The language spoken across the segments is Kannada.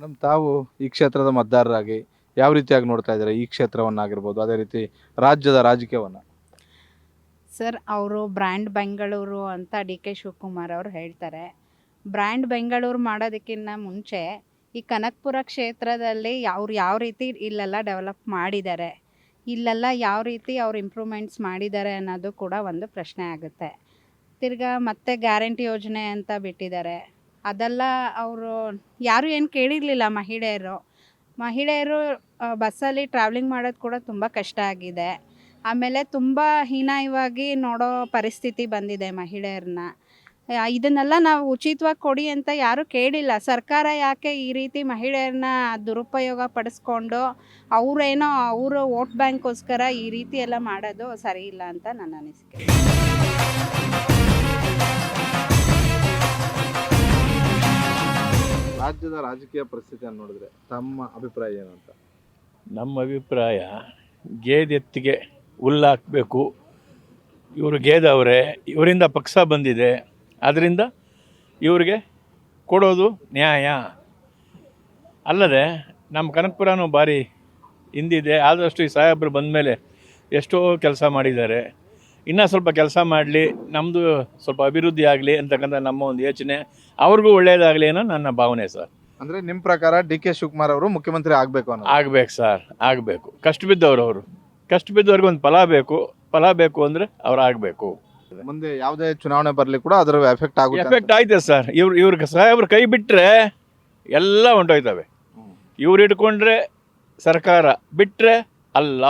ಮೇಡಮ್, ತಾವು ಈ ಕ್ಷೇತ್ರದ ಮತದಾರರಾಗಿ ಯಾವ ರೀತಿಯಾಗಿ ನೋಡ್ತಾ ಇದ್ದಾರೆ? ಈ ಕ್ಷೇತ್ರವನ್ನಾಗಿರ್ಬೋದು, ಅದೇ ರೀತಿ ರಾಜ್ಯದ ರಾಜಕೀಯವನ್ನು? ಸರ್, ಅವರು ಬ್ರ್ಯಾಂಡ್ ಬೆಂಗಳೂರು ಅಂತ ಡಿ ಕೆ ಶಿವಕುಮಾರ್ ಅವರು ಹೇಳ್ತಾರೆ. ಬ್ರ್ಯಾಂಡ್ ಬೆಂಗಳೂರು ಮಾಡೋದಕ್ಕಿಂತ ಮುಂಚೆ ಈ ಕನಕಪುರ ಕ್ಷೇತ್ರದಲ್ಲಿ ಅವ್ರು ಯಾವ ರೀತಿ ಇಲ್ಲೆಲ್ಲ ಡೆವಲಪ್ ಮಾಡಿದ್ದಾರೆ, ಇಲ್ಲೆಲ್ಲ ಯಾವ ರೀತಿ ಅವ್ರು ಇಂಪ್ರೂವ್ಮೆಂಟ್ಸ್ ಮಾಡಿದ್ದಾರೆ ಅನ್ನೋದು ಕೂಡ ಒಂದು ಪ್ರಶ್ನೆ ಆಗುತ್ತೆ. ತಿರ್ಗಾ ಮತ್ತೆ ಗ್ಯಾರಂಟಿ ಯೋಜನೆ ಅಂತ ಬಿಟ್ಟಿದ್ದಾರೆ. ಅದೆಲ್ಲ ಅವರು ಯಾರು ಏನು ಕೇಳಿರಲಿಲ್ಲ ಮಹಿಳೆಯರು. ಮಹಿಳೆಯರು ಬಸ್ಸಲ್ಲಿ ಟ್ರಾವೆಲಿಂಗ್ ಮಾಡೋದು ಕೂಡ ತುಂಬ ಕಷ್ಟ ಆಗಿದೆ. ಆಮೇಲೆ ತುಂಬ ಹೀನಾಯವಾಗಿ ನೋಡೋ ಪರಿಸ್ಥಿತಿ ಬಂದಿದೆ ಮಹಿಳೆಯರನ್ನ ಇದನ್ನೆಲ್ಲ ನಾವು ಉಚಿತವಾಗಿ ಕೊಡಿ ಅಂತ ಯಾರೂ ಕೇಳಿಲ್ಲ. ಸರ್ಕಾರ ಯಾಕೆ ಈ ರೀತಿ ಮಹಿಳೆಯರನ್ನ ದುರುಪಯೋಗ ಪಡಿಸ್ಕೊಂಡು ಅವರೇನೋ ಅವರು ವೋಟ್ ಬ್ಯಾಂಕ್ಗೋಸ್ಕರ ಈ ರೀತಿ ಎಲ್ಲ ಮಾಡೋದು ಸರಿ ಇಲ್ಲ ಅಂತ ನನ್ನ ಅನಿಸಿಕೆ. ರಾಜ್ಯದ ರಾಜಕೀಯ ಪರಿಸ್ಥಿತಿಯನ್ನು ನೋಡಿದ್ರೆ ತಮ್ಮ ಅಭಿಪ್ರಾಯ ಏನು ಅಂತ? ನಮ್ಮ ಅಭಿಪ್ರಾಯ ಗೇದೆತ್ತಿಗೆ ಹುಲ್ಲು ಹಾಕಬೇಕು. ಇವರು ಗೇದವರೇ, ಇವರಿಂದ ಪಕ್ಷ ಬಂದಿದೆ. ಅದರಿಂದ ಇವರಿಗೆ ಕೊಡೋದು ನ್ಯಾಯ. ಅಲ್ಲದೆ ನಮ್ಮ ಕನಕಪುರನೂ ಭಾರಿ ಹಿಂದಿದೆ. ಆದಷ್ಟು ಈ ಸಾಹೇಬರು ಬಂದ ಮೇಲೆ ಎಷ್ಟೋ ಕೆಲಸ ಮಾಡಿದ್ದಾರೆ. ಇನ್ನೂ ಸ್ವಲ್ಪ ಕೆಲಸ ಮಾಡಲಿ ನಮ್ಮದು ಸ್ವಲ್ಪ ಅಭಿವೃದ್ಧಿ ಆಗಲಿ ಅಂತಕ್ಕಂಥ ನಮ್ಮ ಒಂದು ಯೋಚನೆ ಅವ್ರಿಗೂ ಒಳ್ಳೆಯದಾಗಲಿ ಅನ್ನೋ ನನ್ನ ಭಾವನೆ ಸರ್. ಅಂದ್ರೆ ನಿಮ್ ಪ್ರಕಾರ ಡಿ ಕೆ ಶಿವಕುಮಾರ್ ಅವರು ಮುಖ್ಯಮಂತ್ರಿ ಆಗ್ಬೇಕು ಅನ್ನೋ ಆಗ್ಬೇಕು ಸರ್ ಆಗಬೇಕು. ಕಷ್ಟ ಬಿದ್ದವ್ರು ಅವರು. ಕಷ್ಟ ಬಿದ್ದವ್ರಿಗೆ ಒಂದು ಫಲ ಬೇಕು. ಫಲ ಬೇಕು ಅಂದರೆ ಅವ್ರು ಆಗಬೇಕು. ಮುಂದೆ ಯಾವುದೇ ಚುನಾವಣೆ ಬರಲಿ ಕೂಡ ಅದರ ಎಫೆಕ್ಟ್ ಆಗುತ್ತೆ ಅಂತ. ಎಫೆಕ್ಟ್ ಆಯ್ತು ಸರ್. ಇವ್ರು ಇವ್ರಿಗೆ ಸಾಹೇಬ್ರ ಕೈ ಬಿಟ್ಟರೆ ಎಲ್ಲ ಹೊಂಟೋಯ್ತವೆ. ಇವ್ರು ಇಟ್ಕೊಂಡ್ರೆ ಸರ್ಕಾರ ಬಿಟ್ಟರೆ ಅಲ್ಲ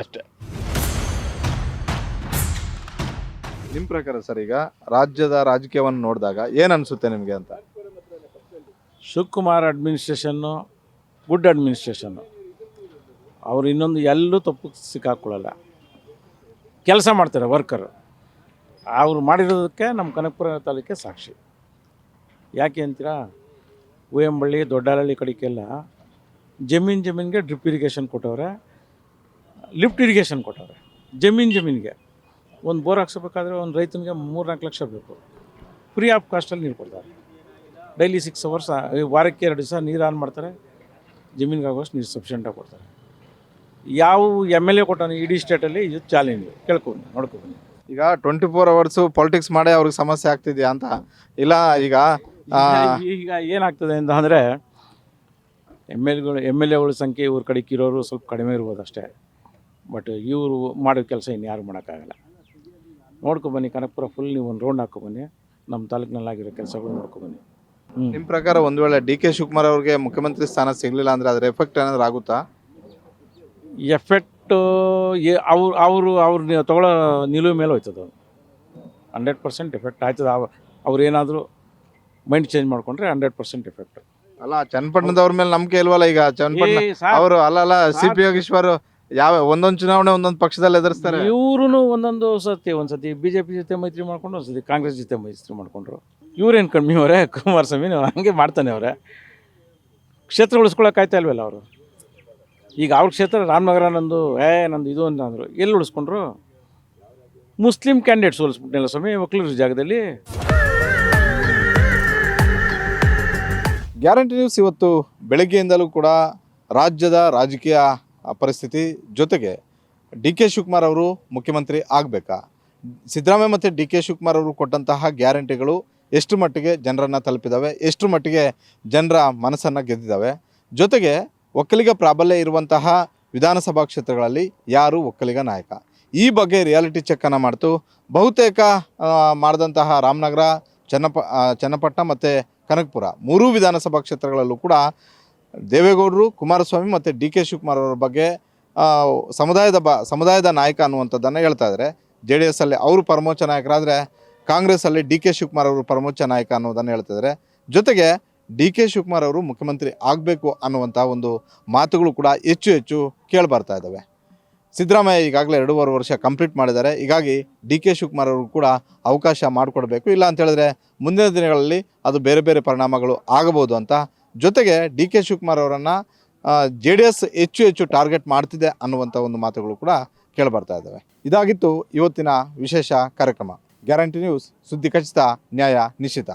ಅಷ್ಟೆ. ನಿಮ್ ಪ್ರಕಾರ ಸರ್ ಈಗ ರಾಜ್ಯದ ರಾಜಕೀಯವನ್ನು ನೋಡಿದಾಗ ಏನ್ ಅನ್ಸುತ್ತೆ ನಿಮಗೆ ಅಂತ? ಶಿವಕುಮಾರ್ ಅಡ್ಮಿನಿಸ್ಟ್ರೇಷನ್ನು ಗುಡ್ ಅಡ್ಮಿನಿಸ್ಟ್ರೇಷನ್ನು ಅವ್ರು ಇನ್ನೊಂದು ಎಲ್ಲೂ ತಪ್ಪು ಸಿಕ್ಕಾಕೊಳ್ಳಲ್ಲ. ಕೆಲಸ ಮಾಡ್ತಾರೆ ವರ್ಕರ್ ಅವರು ಮಾಡಿರೋದಕ್ಕೆ ನಮ್ಮ ಕನಕಪುರ ತಾಲೂಕೆ ಸಾಕ್ಷಿ. ಯಾಕೆ ಅಂತೀರಾ? ಹೂಯಂಬಳ್ಳಿ ದೊಡ್ಡಹಳ್ಳಿ ಕಡೆಗೆಲ್ಲ ಜಮೀನು ಜಮೀನಿಗೆ ಡ್ರಿಪ್ ಇರಿಗೇಷನ್ ಕೊಟ್ಟವ್ರೆ ಲಿಫ್ಟ್ ಇರಿಗೇಷನ್ ಕೊಟ್ಟವ್ರೆ, ಜಮೀನು ಜಮೀನಿಗೆ. ಒಂದು ಬೋರ್ ಹಾಕ್ಸ್ಬೇಕಾದ್ರೆ ಒಂದು ರೈತನಿಗೆ ಮೂರು ನಾಲ್ಕು ಲಕ್ಷ ಬೇಕು. ಫ್ರೀ ಆಫ್ ಕಾಸ್ಟಲ್ಲಿ ನೀರು ಕೊಡ್ತಾರೆ. ಡೈಲಿ ಸಿಕ್ಸ್ ಅವರ್ಸ್ ವಾರಕ್ಕೆ ಎರಡು ದಿವಸ ನೀರು ಆನ್ ಮಾಡ್ತಾರೆ. ಜಮೀನಿಗೆ ಆಗೋಷ್ಟು ನೀರು ಸಫಿಷಿಯೆಂಟಾಗಿ ಕೊಡ್ತಾರೆ. ಯಾವ ಎಂ ಎಲ್ ಎ ಕೊಟ್ಟಾನೆ ಇಡೀ ಸ್ಟೇಟಲ್ಲಿ ಇದು ಚಾಲೆಂಜ್ ಕೇಳ್ಕೊಂಡು ನೋಡ್ಕೊಬನ್ನಿ ಈಗ ಟ್ವೆಂಟಿ ಫೋರ್ ಅವರ್ಸು ಪಾಲಿಟಿಕ್ಸ್ ಮಾಡೇ ಅವ್ರಿಗೆ ಸಮಸ್ಯೆ ಆಗ್ತಿದೆಯಾ ಅಂತ? ಇಲ್ಲ ಈಗ ಈಗ ಏನಾಗ್ತದೆ ಅಂತ ಅಂದರೆ ಎಂ ಎಲ್ಗಳು ಎಂ ಎಲ್ ಎಗಳ ಸಂಖ್ಯೆ ಇವ್ರ ಕಡೆಗೆ ಇರೋರು ಸ್ವಲ್ಪ ಕಡಿಮೆ ಇರ್ಬೋದು ಅಷ್ಟೇ. ಬಟ್ ಇವರು ಮಾಡೋ ಕೆಲಸ ಇನ್ನು ಯಾರು ಮಾಡೋಕ್ಕಾಗಲ್ಲ. ನೋಡ್ಕೊಬನ್ನಿ ಕನಕಪುರ ಫುಲ್ ನೀವು ಒಂದು ರೌಂಡ್ ಹಾಕೊಬನ್ನಿ ನಮ್ಮ ತಾಲೂಕಿನಲ್ಲಿ ಆಗಿರೋ ಕೆಲಸಗಳು ನೋಡ್ಕೊಬನ್ನಿ ಬನ್ನಿ. ನಿಮ್ ಪ್ರಕಾರ ಒಂದು ವೇಳೆ ಡಿ ಕೆ ಶಿವಕುಮಾರ್ ಅವ್ರಿಗೆ ಮುಖ್ಯಮಂತ್ರಿ ಸ್ಥಾನ ಸಿಗಲಿಲ್ಲ ಅಂದರೆ ಅದರ ಎಫೆಕ್ಟ್ ಏನಾದರೂ ಆಗುತ್ತಾ? ಎಫೆಕ್ಟು ಅವ್ರು ಅವರು ಅವ್ರು ತೊಗೊಳ್ಳೋ ನಿಲುವು ಮೇಲೆ ಹೋಯ್ತದ. ಹಂಡ್ರೆಡ್ ಪರ್ಸೆಂಟ್ ಎಫೆಕ್ಟ್ ಆಯ್ತದ. ಅವ ಅವ್ರು ಏನಾದರೂ ಮೈಂಡ್ ಚೇಂಜ್ ಮಾಡ್ಕೊಂಡ್ರೆ ಹಂಡ್ರೆಡ್ ಪರ್ಸೆಂಟ್ ಎಫೆಕ್ಟ್ ಅಲ್ಲ ಚನ್ನಪಟ್ಟಣದವ್ರ ಮೇಲೆ ನಂಬಿಕೆ ಇಲ್ವಲ್ಲ ಈಗ? ಚನ್ನಪಟ್ಟಣ ಅವರು ಅಲ್ಲ ಅಲ್ಲ ಸಿ ಪಿ ಯೋಗೇಶ್ವರ್ ಯಾವ ಒಂದೊಂದು ಚುನಾವಣೆ ಒಂದೊಂದು ಪಕ್ಷದಲ್ಲಿ ಎದುರಿಸ್ತಾರೆ? ಇವ್ರು ಒಂದೊಂದು ಸತಿ ಒಂದ್ಸತಿ ಬಿ ಜೆ ಪಿ ಜೊತೆ ಮೈತ್ರಿ ಮಾಡ್ಕೊಂಡು ಒಂದ್ಸತಿ ಕಾಂಗ್ರೆಸ್ ಜೊತೆ ಮೈತ್ರಿ ಮಾಡ್ಕೊಂಡ್ರು. ಇವ್ರೇನು ಕಮ್ಮಿ ಅವರೇ? ಕುಮಾರಸ್ವಾಮಿ ಹಂಗೆ ಮಾಡ್ತಾನೆ ಅವರೇ. ಕ್ಷೇತ್ರ ಉಳಿಸ್ಕೊಳಕ್ಕಾಯ್ತಾ ಇಲ್ವಲ್ಲ ಅವರು? ಈಗ ಅವ್ರ ಕ್ಷೇತ್ರ ರಾಮನಗರ ನಂದು ಏ ನಂದು ಇದು ಅಂತ ಅಂದರು. ಎಲ್ಲಿ ಉಳಿಸ್ಕೊಂಡ್ರು? ಮುಸ್ಲಿಂ ಕ್ಯಾಂಡಿಡೇಟ್ಸ್ ಉಳಿಸ್ಬಿಟ್ಟಿಲ್ಲ ಸ್ವಾಮಿ ಒಕ್ಕಲೂರು ಜಾಗದಲ್ಲಿ. ಗ್ಯಾರಂಟಿ ನ್ಯೂಸ್ ಇವತ್ತು ಬೆಳಗ್ಗೆಯಿಂದಲೂ ಕೂಡ ರಾಜ್ಯದ ರಾಜಕೀಯ ಪರಿಸ್ಥಿತಿ ಜೊತೆಗೆ ಡಿ ಕೆ ಶಿವಕುಮಾರ್ ಅವರು ಮುಖ್ಯಮಂತ್ರಿ ಆಗಬೇಕಾ? ಸಿದ್ದರಾಮಯ್ಯ ಮತ್ತು ಡಿ ಕೆ ಶಿವಕುಮಾರ್ ಅವರು ಕೊಟ್ಟಂತಹ ಗ್ಯಾರಂಟಿಗಳು ಎಷ್ಟು ಮಟ್ಟಿಗೆ ಜನರನ್ನು ತಲುಪಿದ್ದಾವೆ ಎಷ್ಟು ಮಟ್ಟಿಗೆ ಜನರ ಮನಸ್ಸನ್ನು ಗೆದ್ದಿದ್ದಾವೆ ಜೊತೆಗೆ ಒಕ್ಕಲಿಗ ಪ್ರಾಬಲ್ಯ ಇರುವಂತಹ ವಿಧಾನಸಭಾ ಕ್ಷೇತ್ರಗಳಲ್ಲಿ ಯಾರು ಒಕ್ಕಲಿಗ ನಾಯಕ? ಈ ಬಗ್ಗೆ ರಿಯಾಲಿಟಿ ಚೆಕ್ಕನ್ನು ಮಾಡ್ತು. ಬಹುತೇಕ ಮಾಡಿದಂತಹ ರಾಮನಗರ, ಚನ್ನಪ ಚನ್ನಪಟ್ಟಣ ಮತ್ತು ಕನಕಪುರ ಮೂರೂ ವಿಧಾನಸಭಾ ಕ್ಷೇತ್ರಗಳಲ್ಲೂ ಕೂಡ ದೇವೇಗೌಡರು, ಕುಮಾರಸ್ವಾಮಿ ಮತ್ತು ಡಿ ಕೆ ಶಿವಕುಮಾರ್ ಅವರ ಬಗ್ಗೆ ಸಮುದಾಯದ ಬ, ಸಮುದಾಯದ ನಾಯಕ ಅನ್ನುವಂಥದ್ದನ್ನು ಹೇಳ್ತಾ ಇದ್ದಾರೆ ಜೆ ಡಿ ಎಸ್ ಅಲ್ಲಿ ಅವರು ಪರಮೋಚ್ಚ ನಾಯಕರಾದರೆ ಕಾಂಗ್ರೆಸ್ಸಲ್ಲಿ ಡಿ ಕೆ ಶಿವಕುಮಾರ್ ಅವರು ಪರಮೋಚ್ಚ ನಾಯಕ ಅನ್ನೋದನ್ನು ಹೇಳ್ತಾ ಇದ್ದಾರೆ ಜೊತೆಗೆ ಡಿ ಕೆ ಶಿವಕುಮಾರ್ ಅವರು ಮುಖ್ಯಮಂತ್ರಿ ಆಗಬೇಕು ಅನ್ನುವಂಥ ಒಂದು ಮಾತುಗಳು ಕೂಡ ಹೆಚ್ಚು ಹೆಚ್ಚು ಕೇಳಿಬರ್ತಾ ಇದ್ದಾವೆ ಸಿದ್ದರಾಮಯ್ಯ ಈಗಾಗಲೇ ಎರಡೂವರೆ ವರ್ಷ ಕಂಪ್ಲೀಟ್ ಮಾಡಿದ್ದಾರೆ. ಹೀಗಾಗಿ ಡಿ ಕೆ ಶಿವಕುಮಾರ್ ಅವರು ಕೂಡ ಅವಕಾಶ ಮಾಡಿಕೊಡ್ಬೇಕು. ಇಲ್ಲ ಅಂತ ಹೇಳಿದ್ರೆ ಮುಂದಿನ ದಿನಗಳಲ್ಲಿ ಅದು ಬೇರೆ ಬೇರೆ ಪರಿಣಾಮಗಳು ಆಗಬಹುದು ಅಂತ ಜೊತೆಗೆ ಡಿ ಕೆ ಶಿವಕುಮಾರ್ ಅವರನ್ನು ಜೆ ಡಿ ಎಸ್ ಹೆಚ್ಚು ಹೆಚ್ಚು ಟಾರ್ಗೆಟ್ ಮಾಡ್ತಿದೆ ಅನ್ನುವಂಥ ಒಂದು ಮಾತುಗಳು ಕೂಡ ಕೇಳಿಬರ್ತಾ ಇದ್ದಾವೆ ಇದಾಗಿತ್ತು ಇವತ್ತಿನ ವಿಶೇಷ ಕಾರ್ಯಕ್ರಮ. ಗ್ಯಾರಂಟಿ ನ್ಯೂಸ್, ಸುದ್ದಿ ಖಚಿತ, ನ್ಯಾಯ ನಿಶ್ಚಿತ.